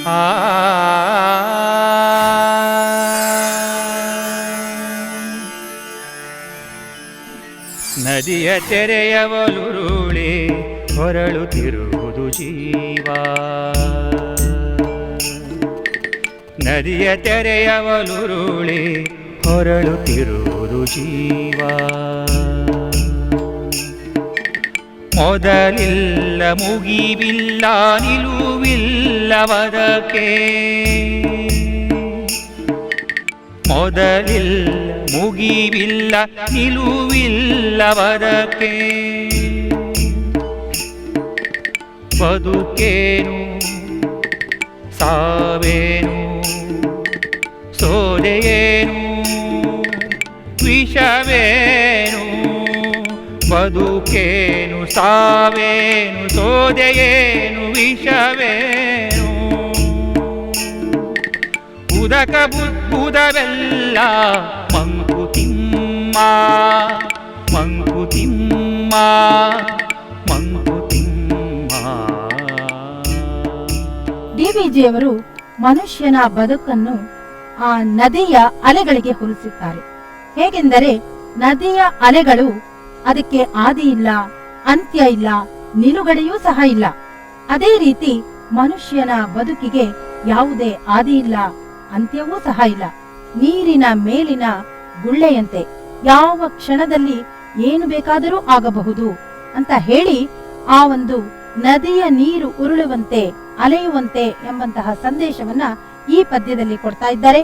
ನದಿಯ ತೆರೆಯವಲುರುಳಿ ಹೊರಳುತ್ತಿರುವುದು ಜೀವ. ನದಿಯ ತೆರೆಯವಲುರುಳಿ ಹೊರಳುತ್ತಿರುವುದು ಜೀವಾ. ಮೊದಲಿಲ್ಲ ಮುಗಿವಿಲ್ಲ ನಿಲುವಿಲ್ಲವದಕ್ಕೆ ಮೊದಲಿಲ್ಲ ಮುಗಿವಿಲ್ಲ ನಿಲುವಿಲ್ಲವದಕ್ಕೆ ಬದುಕೇನು ಸಾವೇನು ಸೋದೆಯೇನು ವಿಷವೇನು ಬದುಕೇನು, ಸಾವೇನು, ಸೋದೆಯೇನು, ವಿಷವೇನು? ಉದಕ ಬುದ್ಬುದವೆಲ್ಲ ಮಂಕುತಿಮ್ಮ ಮಂಕುತಿಮ್ಮ ಮಂಕುತಿಮ್ಮ ಡಿವಿಜಿಯವರು ಮನುಷ್ಯನ ಬದುಕನ್ನು ಆ ನದಿಯ ಅಲೆಗಳಿಗೆ ಹೋಲಿಸುತ್ತಾರೆ. ಹೇಗೆಂದರೆ ನದಿಯ ಅಲೆಗಳು ಅದಕ್ಕೆ ಆದಿ ಇಲ್ಲ, ಅಂತ್ಯ ಇಲ್ಲ, ನಿಲುಗಡೆಯೂ ಸಹ ಇಲ್ಲ. ಅದೇ ರೀತಿ ಮನುಷ್ಯನ ಬದುಕಿಗೆ ಯಾವುದೇ ಆದಿ ಇಲ್ಲ, ಅಂತ್ಯವೂ ಸಹ ಇಲ್ಲ. ನೀರಿನ ಮೇಲಿನ ಗುಳ್ಳೆಯಂತೆ ಯಾವ ಕ್ಷಣದಲ್ಲಿ ಏನು ಬೇಕಾದರೂ ಆಗಬಹುದು ಅಂತ ಹೇಳಿ ಆ ಒಂದು ನದಿಯ ನೀರು ಉರುಳುವಂತೆ ಅಲೆಯುವಂತೆ ಎಂಬಂತಹ ಸಂದೇಶವನ್ನ ಈ ಪದ್ಯದಲ್ಲಿ ಕೊಡ್ತಾ ಇದ್ದಾರೆ.